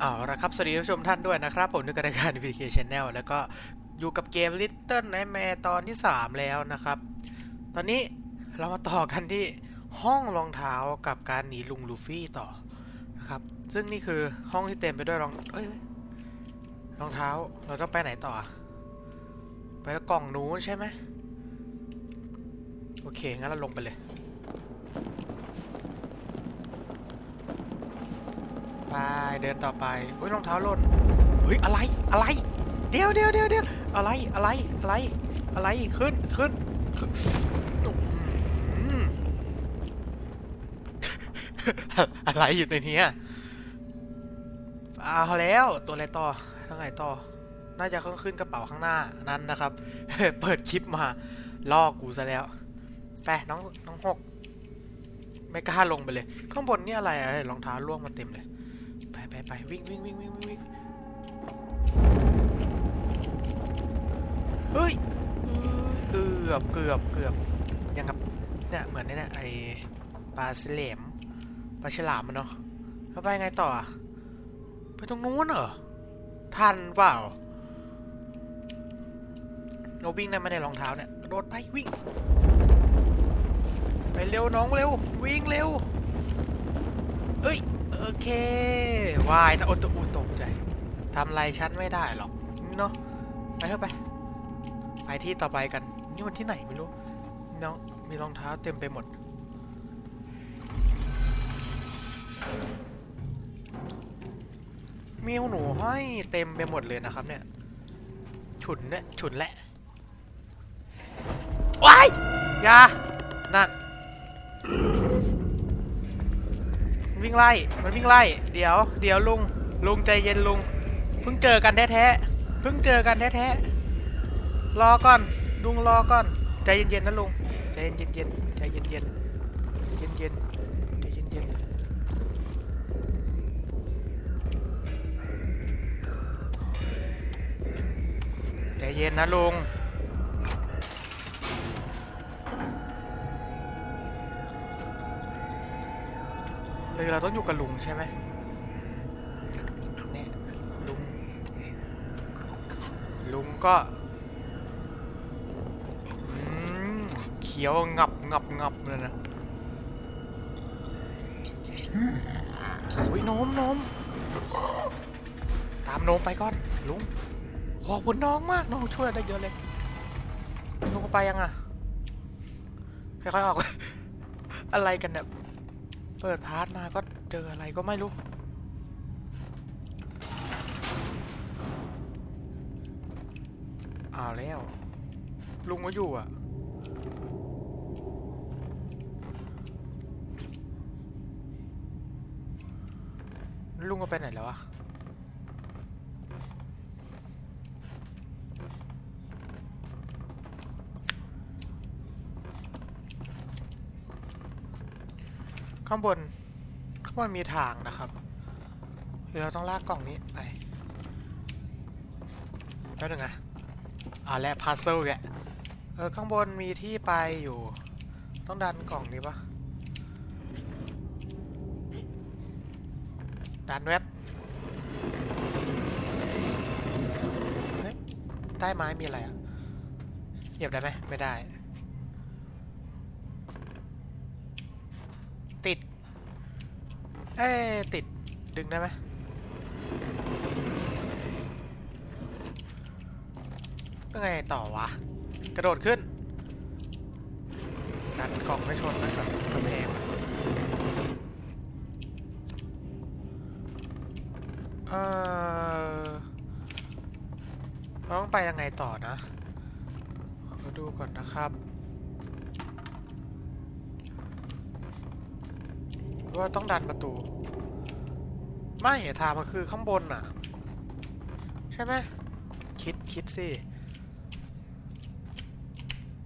เอาละครับ สวัสดีผู้ชมท่านด้วยนะครับ ผมนึกรายการ VK Channel แล้วก็อยู่กับเกม Little Nightmare ตอนที่ 3 แล้วนะครับ ตอนนี้เรามาต่อกันที่ห้องรองเท้ากับการหนีลุงลูฟี่ต่อนะครับ ซึ่งนี่คือห้องที่เต็มไปด้วยรองเอ้ยรองเท้าเราต้องไปไหนต่อ ไปกล่องนู้นใช่ไหมโอเค งั้นเราลงไปเลย ไปเดินต่อไปเฮ้ยรองเท้าหล่นเฮ้ยอะไรอะไร เดี๋ยวเดี๋ยวเดี๋ยวเดี๋ยวอะไรอะไรอะไรอะไรขึ้นขึ้นอะไรอยู่ในนี้อะเอาแล้วตัวอะไรต่อทางไหนต่อ น่าจะขึ้นขึ้นกระเป๋าข้างหน้านั้นนะครับ เปิดคลิปมาล่อกูซะแล้วไปน้องน้องหกไม่กล้าลงไปเลย ข้างบนนี่อะไรอะไรรองเท้าล่วงมาเต็มเลย ไปไปไปวิ่งวิ่งวิ่งวิ่งวิ่งเฮ้ยเกือบเกือบเกือบยังกับเนี่ยเหมือนเนี่ยไอปลาสเลมปลาฉลามมันเนาะแล้วไปไงต่อ ไปตรงนู้นเหรอทันเปล่าเราวิ่งได้ไหมในรองเท้าเนี่ยกระโดดไปวิ่ง ไปเร็วน้องเร็ววิ่งเร็วเอ้ย โอเควายถ้าโอ้ตกตกใจทำอะไรฉันไม่ได้หรอกเนาะไปเถอะไป ไปที่ต่อไปกัน นี่มันที่ไหนไม่รู้เน้องมีรองเท้าเต็มไปหมด มีหนูห้อยเต็มไปหมดเลยนะครับเนี่ย ฉุนเนี่ยฉุนแหละว้ายยานั่น วิ่งไล่ มันวิ่งไล่ เดี๋ยว เดี๋ยวลุง ลุงใจเย็นลุง เพิ่งเจอกันแท้ๆ เพิ่งเจอกันแท้ๆ รอก่อน ลุงรอก่อน ใจเย็นๆนะลุง ใจเย็นๆ ใจเย็นๆใจเย็นๆ ใจเย็นๆใจเย็นนะลุง เลยเราต้องอยู่กับลุงใช่ไหมเนี่ยลุง ลุงก็เขียวงับงับงับเลยนะอุ้ยโน้มโน้มตามโน้มไปก่อน ลุงขอบคุณน้องมากน้องช่วยได้เยอะเลย ลุงไปยังอะค่อยๆออก อะไรกันเนี่ย เปิดพาร์ทมาก็เจออะไรก็ไม่รู้ อ้าวแล้ว ลุงก็อยู่อะ ลุงก็ไปไหนแล้วอะ ข้างบนข้างบนมีทางนะครับเดี๋ยวเราต้องลากกล่องนี้ไปแล้วหนึ่งอะอ่าและพาร์เซลแกเออข้างบนมีที่ไปอยู่ ต้องดันกล่องนี้ปะดันเว็บเฮ้ยใต้ไม้มีอะไรอะเหยียบได้ไหมไม่ได้ เอ้ติดดึงได้ไหมยังไงต่อวะ กระโดดขึ้นดันกล่องไม่ชนนะกับกระแพงเออเราต้องไปยังไงต่อนะ ขอดูก่อนนะครับ หรือ ว่าต้องดันประตู ไม่ทางมันคือข้างบนน่ะ ใช่ไหมคิดคิดสิ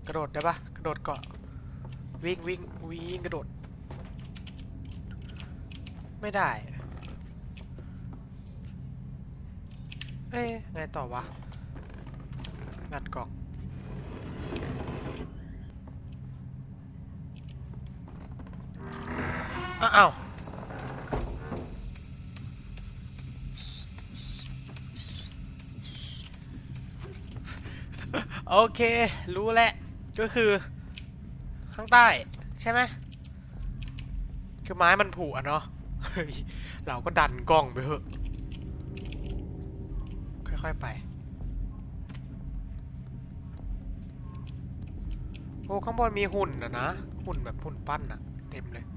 กระโดดได้ปะกระโดดเกาะ วิ่งวิ่งวิ่งกระโดด ไม่ได้ เอ๊ะไงต่อวะงัดกล่อง้าวโอเค รู้แล้ว ก็คือข้างใต้ ใช่ไหม คือไม้มันผุอะเนาะเราก็ดันกล้องไปเถอะ ค่อยๆไป โอ้ ข้างบนมีหุ่นนะนะ หุ่นแบบหุ่นปั้นอะเต็มเลย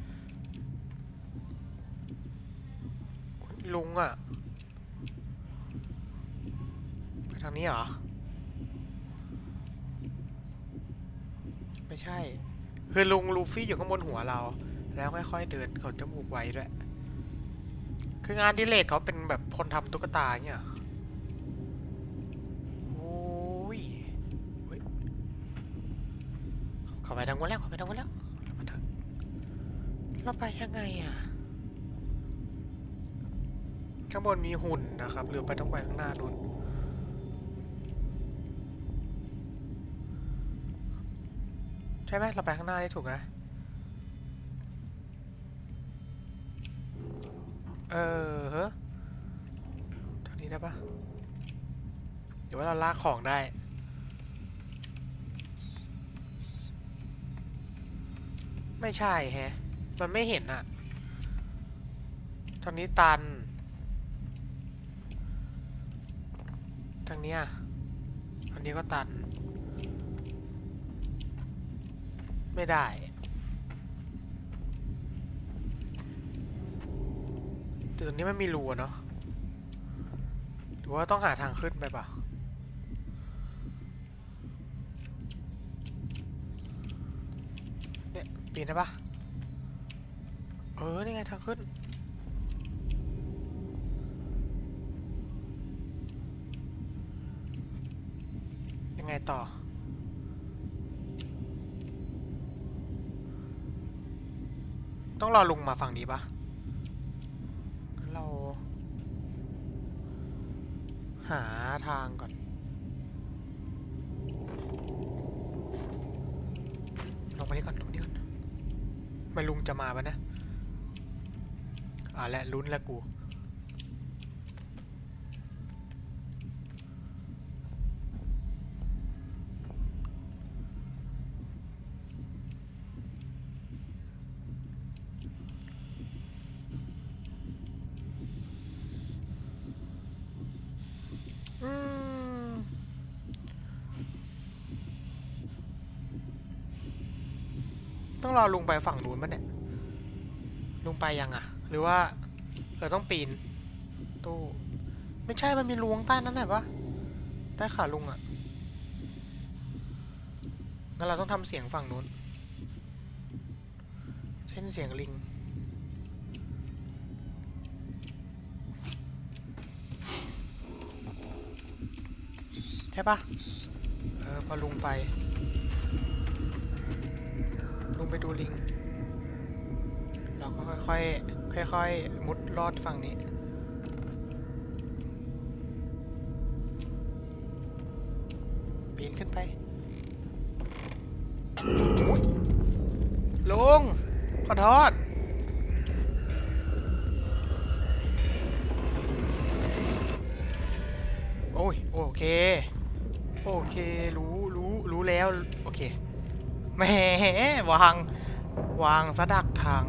ลุงอะไปทางนี้เหรอ ไม่ใช่ คือลุงลูฟี่อยู่ข้างบนหัวเรา แล้วค่อยๆเดินเขาจมูกไว้ด้วย คืองานดิเลกเขาเป็นแบบคนทำตุ๊กตาเนี่ยโอ้ยเฮ้ยเขาไปทางนู้นแล้วเขาไปทางนู้นแล้วเรามาทางเราไปยังไงอะ ข้างบนมีหุ่นนะครับหรือไปต้องไปข้างหน้านู่นใช่ไหมเราไปข้างหน้าได้ถูกนะเออเฮ้ทางนี้ได้ปะเดี๋ยวว่าเราลากของได้ไม่ใช่แฮะ มันไม่เห็นอะทางนี้ตัน ทาง เนี้ยทางนี้ก็ตัน ไม่ได้ แต่ตรงนี้มันมีรูเนาะ หรือว่าต้องหาทางขึ้นไปเปล่าเนี่ยปีนได้ปะเออ นี่ไงทางขึ้น ยังไง ต่อ ต้องรอลุงมาฝั่งนี้ปะเรา หาทางก่อนลงไปนี่ก่อนลงไปนี่ก่อนไมาลุงจะมาปะนะ อ่าและลุ้นแล้วกู อืม ต้องรอลุงไปฝั่งนู้นปะเนี่ยลุงไปยังอะหรือว่าเราต้องปีน ตู้ ไม่ใช่มันมีลวงใต้นั้นไหนปะใต้ขาลุงอะงั้นเราต้องทำเสียงฝั่งนู้น เช่นเสียงลิงใช่ปะเออพอลุงไป ไปดูลิง เราก็ค่อยๆ ค่อยๆ มุดลอดฝั่งนี้ ปีนขึ้นไปลุงขอโทษโอ้ย โอเค โอเค รู้ รู้ รู้แล้ว โอเค แหมวาง วางสะดักทาง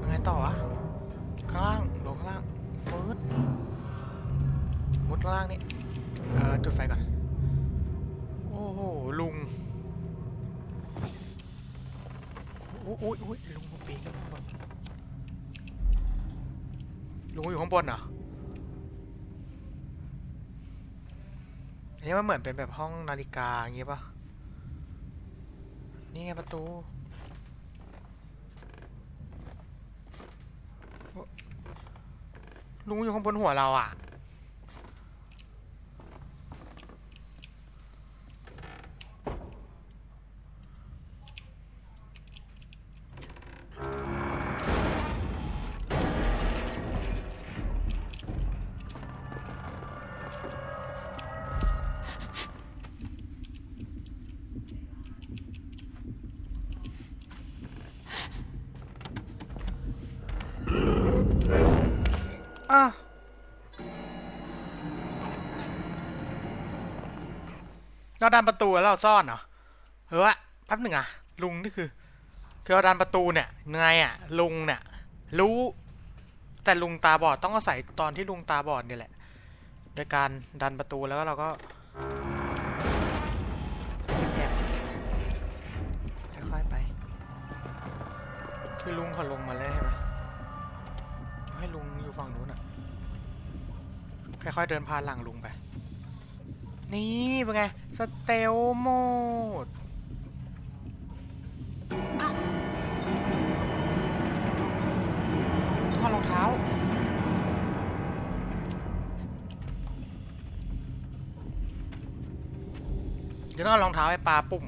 ยังไงต่อวะ ข้างล่างลงข้างล่างฟืดมุดข้างล่างนี่ เออจุดไฟก่อน โอ้โห ลุงโอ้ยโอ้ยโอ้ยลุงปีนขึ้นข้างบนลุงอยู่ข้างบนเหรออันนี้มันเหมือนเป็นแบบห้องนาฬิกาอย่างงี้ป่ะ นี่ไงประตูลุงอยู่ข้างบนหัวเราอะอะ เราดันประตูแล้วเราซ่อนเหรอเฮ้ยแป๊บหนึ่งอะลุงนี่คือ คือเราดันประตูเนี่ยไงอะลุงเนี่ย รู้ แต่ลุงตาบอดต้องอาศัยตอนที่ลุงตาบอดเนี่ยแหละโดยการดันประตูแล้วเราก็ค่อยๆไป คือลุงเขาลงมาเลยใช่ไหมให้ลุงอยู่ฝั่งนู้นอะค่อยๆเดินผ่านหลังลุงไป นี่เป็นไง สเตลโหมดถอดรองเท้า เดี๋ยวต้องเอารองเท้าให้ปลาปุ่ม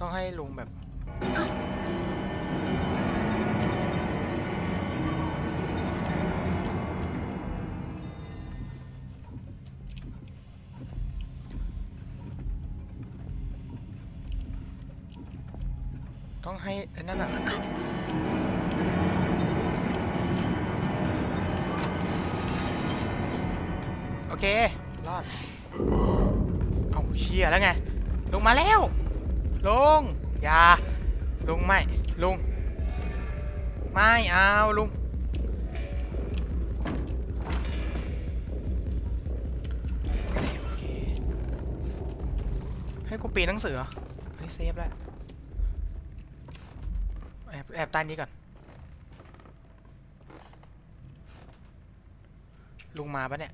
ต้องให้ลุงแบบ ต้องให้นั่นอะโอเค รอด เอาเชียแล้วไง ลงมาแล้ว ลง อย่า ลงไม่ ลง ไม่เอาลุงโอเคให้กูปีนหนังสือเหรออันนี้เซฟแล้ว แอบใต้นี้ก่อน ลุงมาปะเนี่ย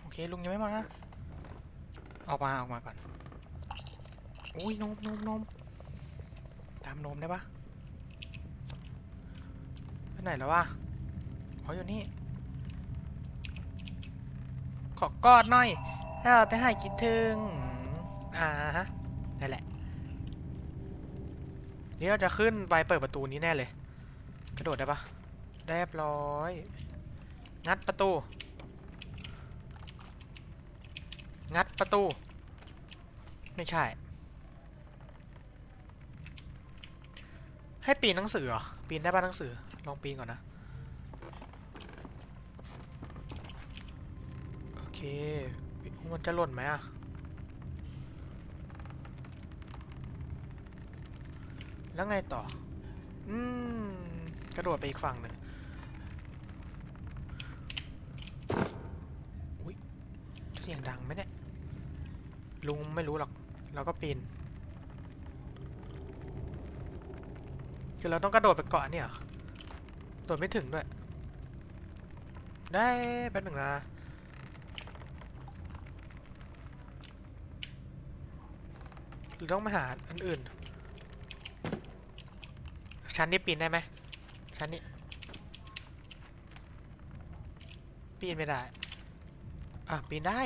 โอเค ลุงยังไม่มา ออกมา ออกมาก่อน อุ้ยนมนมนมตามนมได้ปะไปไหนแล้ววะอ๋ออยู่นี่ ขอกอดหน่อยให้เราได้หายคิดถึง อ่าฮะนั่นแหละ นี่เราจะขึ้นไปเปิดประตูนี้แน่เลย กระโดดได้ปะได้เรียบร้อย งัดประตู งัดประตู ไม่ใช่ ให้ปีนหนังสือเหรอ ปีนได้ป่ะหนังสือ ลองปีนก่อนนะ โอเค มันจะหล่นไหมอะ แล้วไงต่อ อืม กระโดดไปอีกฝั่งหนึ่งอุ้ยเสียงดังไหมเนี่ย ลุงไม่รู้หรอก เราก็ปีน คือเราต้องกระโดดไปเกาะเนี่ยเหรอโดดไม่ถึงด้วย ได้แป๊บหนึ่งนะหรือต้องมาหาอันอื่น ชั้นนี้ปีนได้ไหมชั้นนี้ ปีนไม่ได้ อะ ปีนได้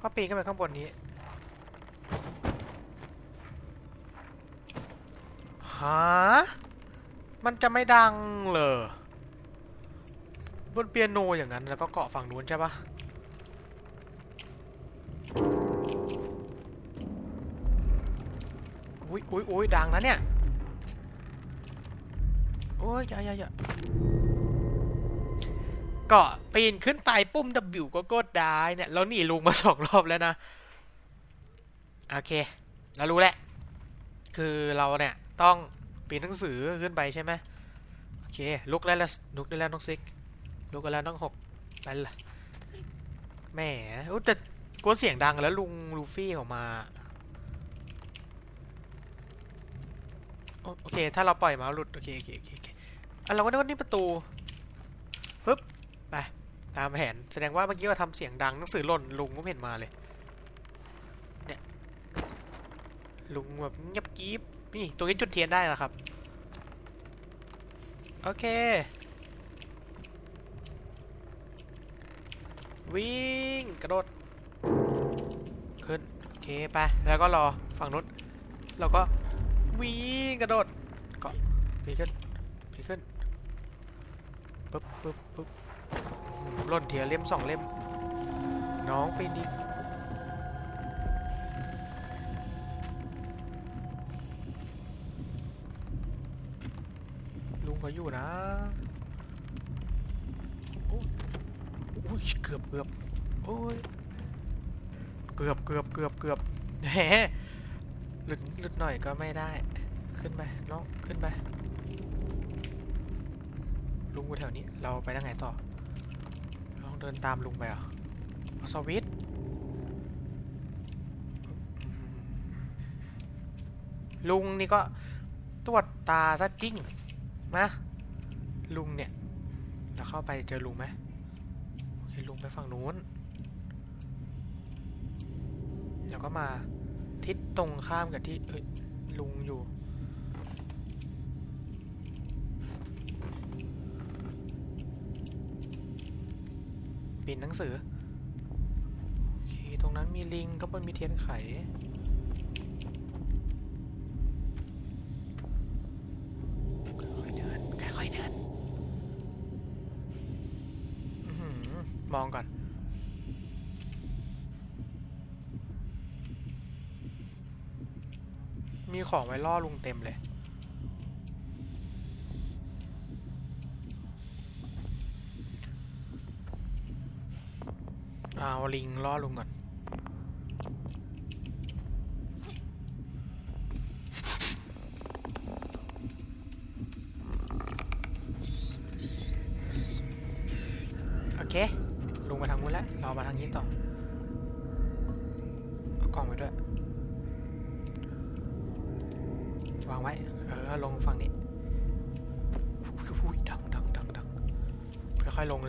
ก็ปีนขึ้นไปข้างบนนี้ หา มันจะไม่ดังเหรอบนเปียโนอย่างนั้นแล้วก็เกาะฝั่งนู้นใช่ปะ อุ้ยอุ้ยอุ้ยดังนะเนี่ย โอ้ยอย่าอย่าอย่ากาะปีนขึ้นไปปุ่ม W ก็กดได้เนี่ยแล้วหนีลุงมาสองรอบแล้วนะ โอเค เรารู้แหละ คือเราเนี่ย ต้องปีนหนังสือขึ้นไปใช่ไหมโอเค ลุกได้แล้วลุกได้แล้วน้องซิก ลุกแล้วน้องหกไปละแหมอุ๊ยแต่กลัวเสียงดังแล้วลุงลูฟี่ออกมา โอเค ถ้าเราปล่อยเมาส์หลุด โอเคโอเคโอเคอะเราก็นึกว่านี่ประตูปึ๊บไปตามแผนแสดงว่าเมื่อกี้เราทำเสียงดังหนังสือหล่นลุงก็เห็นมาเลยเนี่ยลุงแบบเงียบกริบนี่ตรงนี้จุดเทียนได้แล้วครับโอเควิ่งกระโดด ขึ้น โอเค ไป แล้วก็รอฝั่งนู้นเราก็ วิ่งกระโดดเกาะปีขึ้นปีขึ้นปึ๊บปึ๊บปึ๊บหล่นเทียเล่มสองเล่ม น้องไปดิลุงเขาอยู่นะโอ้อุ้ยเกือบเกือบโอ้อ้ยเกือบเกือบเกือบเกือบแหม หลุดหลุดหน่อยก็ไม่ได้ ขึ้นไปน้องขึ้นไป ลุงอยู่แถวนี้ เราไปได้ไงต่อ ลองเดินตามลุงไปเหรอะสวิตลุงนี่ก็ตรวจตาซะจริงมาลุงเนี่ยเราเข้าไปเจอลุงไหมโอเคลุงไปฝั่งนู้นแล้วก็มา ทิศตรงข้ามกับที่เอ้ยลุงอยู่ ปิดหนังสือ โอเค ตรงนั้นมีลิงก็บนมีเทียนไข ค่อยๆเดิน ค่อยๆเดิน อื้อหือมองก่อน มี ของไว้ล่อลุงเต็มเลย เอาลิงล่อลุงก่อน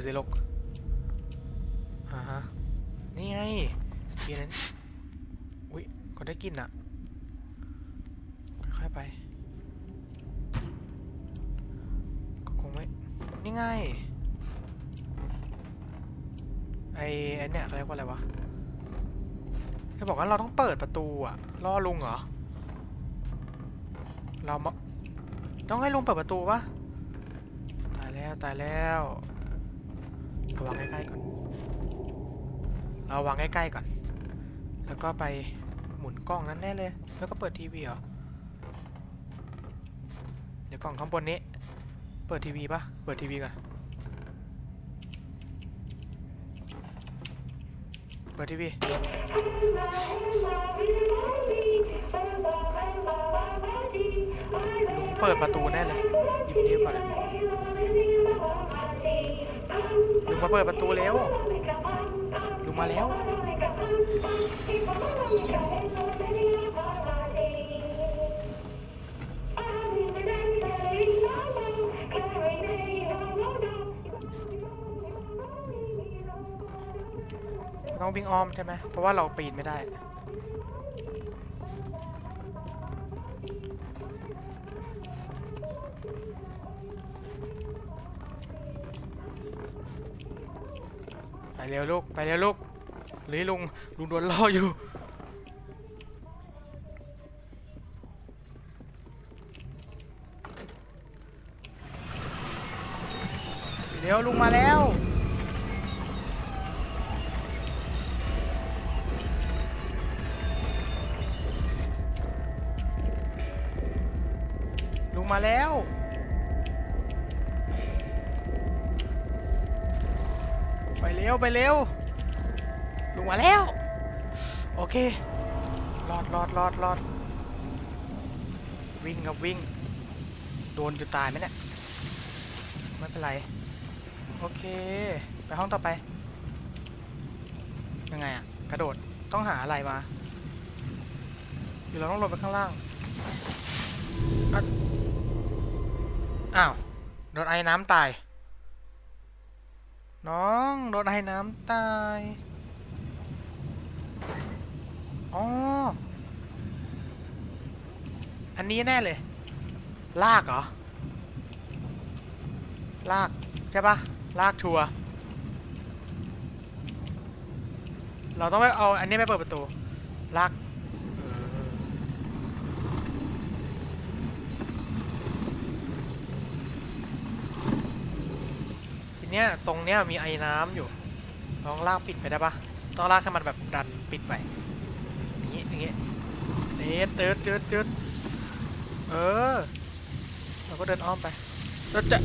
สิลูกอ่าฮะ นี่ไงกินนั้นอุ้ยก็ได้กินอะ ค่อยๆไป ก็คงไม่ นี่ไง ไอ้ไอ้เนี่ยเขาเรียกว่าอะไรวะจะบอกว่าเราต้องเปิดประตูอะ ล่อลุงเหรอ เรามาต้องให้ลุงเปิดประตูปะตายแล้วตายแล้ว ระวังใกล้ๆก่อน เราวางใกล้ๆก่อน แล้วก็ไปหมุนกล้องนั้นแน่เลย แล้วก็เปิดทีวีเหรอ เดี๋ยวกล่องข้างบนนี้ เปิดทีวีปะเปิดทีวีก่อน เปิดทีวี ลุงเปิดประตูแน่เลย หยิบนิ้วก่อนเลย ลุงมาเปิดประตูเร็วลุงมาแล้ว ต้องวิ่งอ้อมใช่ไหม เพราะว่าเราปีนไม่ได้ ไปเร็วลูก ไปเร็วลูกหรือลุงลุงโดนล่ออยู่เร็วลุงมาแล้วลุงมาแล้ว วไปเร็วลุงมาแล้ว โอเครอดรอดรอดรอดวิ่งครับวิ่ง โดนจะตายไหมเนี่ย ไม่เป็นไร โอเค ไปห้องต่อไป ยังไงอะกระโดดต้องหาอะไรมาหรือเราต้องลงไปข้างล่าง อ้าว โดนไอ้น้ำตาย น้องโดนไอ้น้ำตาย อ๋อ อันนี้แน่เลย ลากเหรอ ลาก ใช่ปะลากทัวร์ เราต้องไปเอาอันนี้ไปเปิดประตู ลากเออที เนี้ยตรงเนี้ยมีไอ้น้ำอยู่ลองลากปิดไปได้ปะต้องลากให้มันแบบดันปิดไปอย่างงี้อย่างงี้นี่ตืดตืดตืดเออเราก็เดินอ้อมไปเราจะ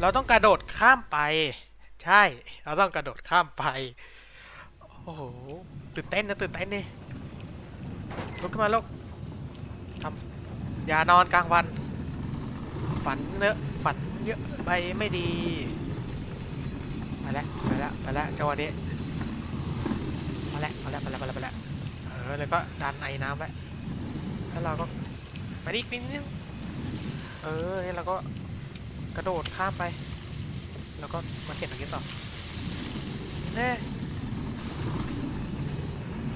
เราต้องกระโดดข้ามไป ใช่ เราต้องกระโดดข้ามไปโอ้โหตื่นเต้นนะตื่นเต้นนี่ลุกขึ้นมาลูกทำอย่านอนกลางวัน ฝันเนอะฝันเยอะไปไม่ดี ไปแล้วไปแล้วไปแล้วจังหวะนี้มาแล้วมาแล้วมาแล้วมาแล้วมาแล้วเออแล้วก็ดันไอ้น้ำไว้แล้วเราก็มาอีกนิดนึงเออนี่เราก็กระโดดข้ามไป แล้วก็มาเก็บตรงนี้ต่อเน่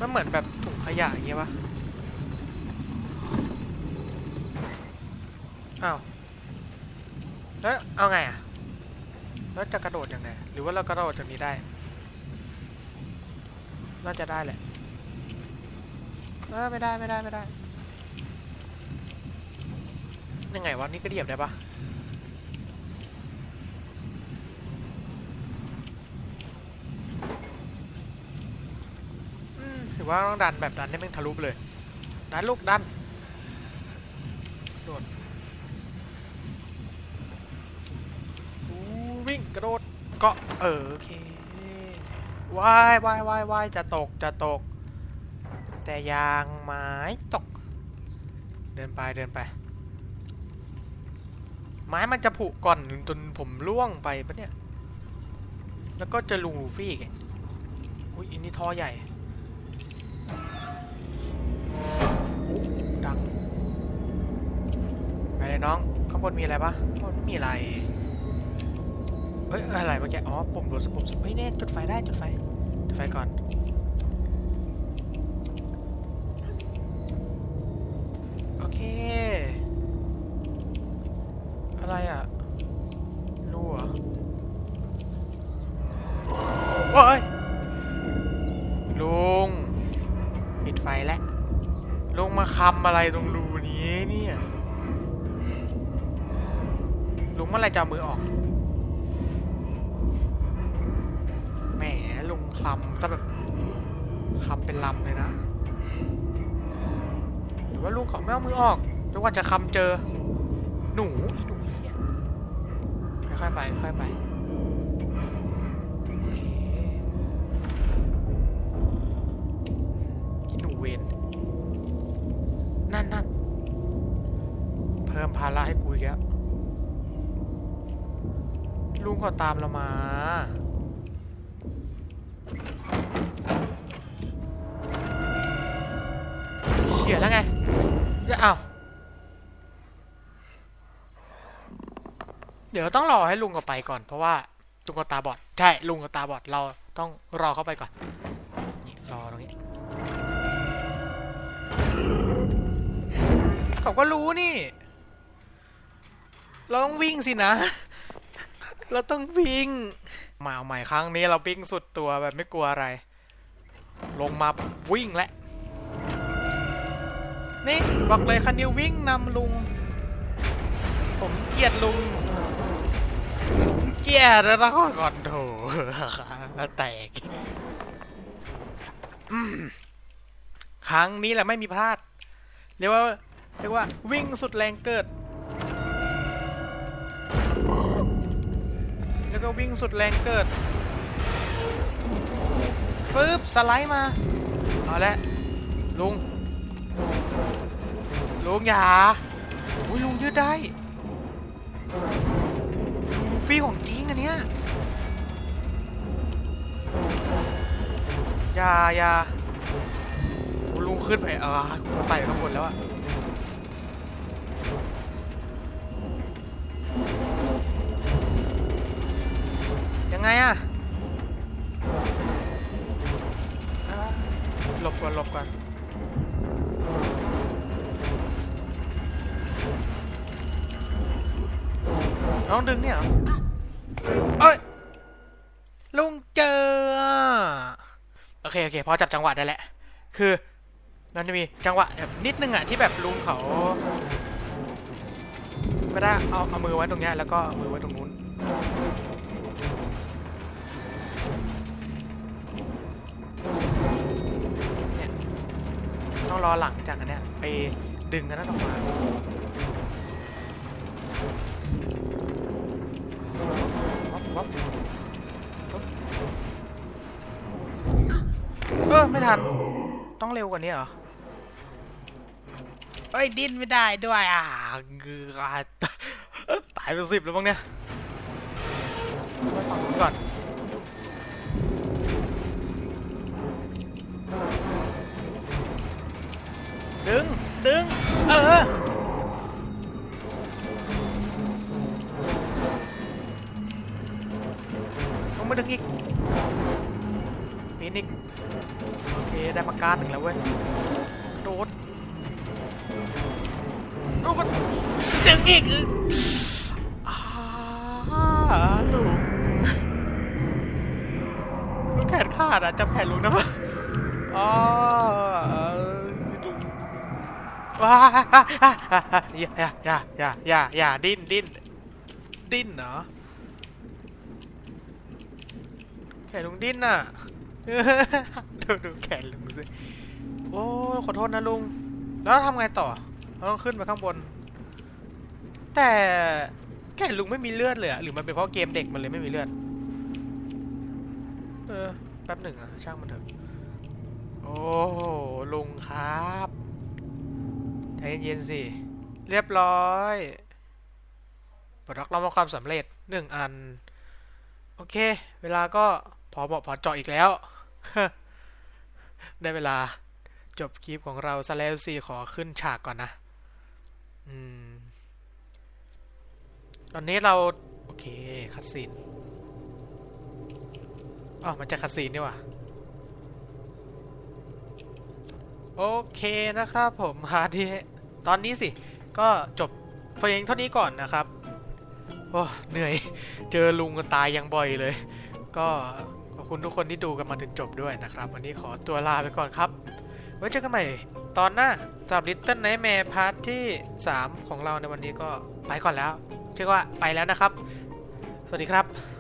มันเหมือนแบบถุงขยะอย่างเงี้ยวะอ้าว แล้วเอาไงอะ แล้วจะกระโดดยังไง หรือว่าเรากระโดดจากนี้ได้ น่าจะได้แหละเออไม่ได้ไม่ได้ไม่ได้ ยังไงวะนี่ก็เหยียบได้ปะถือว่าต้องดันแบบดันให้แม่งทะลุไปเลย ดันลูกดัน โดดอู้วิ่งกระโดดเกาะเออโอเคว่ายว่ายว่ายว่ายจะตกจะตก แต่ยางไม้ตก เดินไปเดินไป ไม้มันจะผุก่อนจนผมล่วงไปปะเนี่ย แล้วก็จะลูฟี่อีกอุ้ยอันนี้ท่อใหญ่ดังไปเลยน้อง ข้างบนมีอะไรปะข้างบนไม่มีอะไร ฮ้ยอะไรเมื่อกี้ อ๋อปุ่มโดนสปุ่มสเฮ้ยเนี่ยจุดไฟได้จุดไฟ จุดไฟก่อน โอเค อะไรอะรู้เหรอว้ายลุง ปิดไฟแล้วลุงมาคำอะไรตรงรูนี้เนี่ยลุงเมื่อไรจะมือออก แหม ลุงคลำ ซะแบบคำเป็นลำเลยนะ หรือว่าลุงเขาไม่เอามือออกจนกว่าจะคำเจอ หนูหนูเนี่ยค่อยๆไปค่อยๆไปโอเคหนูเวนนั่นนั่นเพิ่มภาระให้กูอีกแล้วลุงเขาตามเรามา ฉียแล้วไง จะเอาเดี๋ยวต้องรอให้ลุงก็ไปก่อน เพราะว่าลุงก็ตาบอด ใช่ ลุงก็ตาบอด เราต้องรอเข้าไปก่อน นี่รอตรงนี้ เขาก็รู้นี่ เราต้องวิ่งสินะ เราต้องวิ่ง มาเอาใหม่ครั้งนี้เราวิ่งสุดตัวแบบไม่กลัวอะไร ลงมาวิ่งแล้ว นี่บอกเลยคันนี้วิ่งนำลุง ผมเกลียดลุง เกลียดแล้วก็ก่อนโถแตกครั้งนี้แหละไม่มีพลาด เรียกว่าเรียกว่าวิ่งสุดแรงเกิด แล้วก็วิ่งสุดแรงเกิดฟืบสไลด์มา เอาละลุง ลุงอย่าอุ้ยลุงยืดได้ลูฟี่ของจริงอันเนี้ยอย่าอย่าลุงขึ้นไปเออกูไต่ไปข้างบนแล้วอะยังไงอะหลบก่อนหลบก่อน น้องดึงเนี่ยเอ้ยลุงเจอ โอเคโอเคพอจับจังหวะได้แหละ คือมันจะมีจังหวะแบบนิดนึงอะที่แบบลุงเขาไม่ได้เอาเอามือไว้ตรงนี้แล้วก็มือไว้ตรงนู้นเนี่ยต้องรอหลังจากอันเนี้ยไปดึงกันนั้นออกมา ทัน ต้องเร็วกว่านี้เหรอเอ้ยดิ้นไม่ได้ด้วยอะเงือตายเป็นสิบแล้วมั้งเนี่ยไปฝั่งนู้นก่อนดึง ดึง เออลงมาดึงอีก ปีนอีกโอเคได้มาการหนึ่งแล้วเว้ยโดดโดดมาดึงอีกอ่าลุงลุงแขนขาดอะจำแขนลุงนะปะอ๋อลุงว้าอย่าอย่าอย่าอย่าอย่าอย่าดิ้นดิ้นดิ้นเหรอแขนลุงดิ้นน่ะ ดูดูแขนลุงสิโอ้ขอโทษนะลุง แล้วทำไงต่อ เราต้องขึ้นไปข้างบน แต่แขนลุงไม่มีเลือดเลยอะหรือมันเป็นเพราะเกมเด็กมันเลยไม่มีเลือด เออ แป๊บหนึ่งอะช่างมันเถอะ โอ้ลุงครับใจเย็นๆสิ เรียบร้อยปลดล็อกเรามาความสำเร็จหนึ่งอัน โอเค เวลาก็พอเหมาะพอเจาะอีกแล้ว ได้เวลาจบคลิปของเราซะแล้วสิขอขึ้นฉากก่อนนะอืมตอนนี้เรา โอเคคัดซีนอ๋อมันจะคัดซีนนี่ว่าโอเคนะครับผมฮาร์ที่ตอนนี้สิ ก็จบเพลงเท่านี้ก่อนนะครับ โอ้ เหนื่อย เจอลุงตายยังบ่อยเลย ก็ คุณทุกคนที่ดูกันมาถึงจบด้วยนะครับ วันนี้ขอตัวลาไปก่อนครับ ไว้เจอกันใหม่ตอนหน้าสำหรับ Little Nightmare พาร์ทที่ 3 ของเราในวันนี้ก็ไปก่อนแล้วเชื่อว่าไปแล้วนะครับ สวัสดีครับ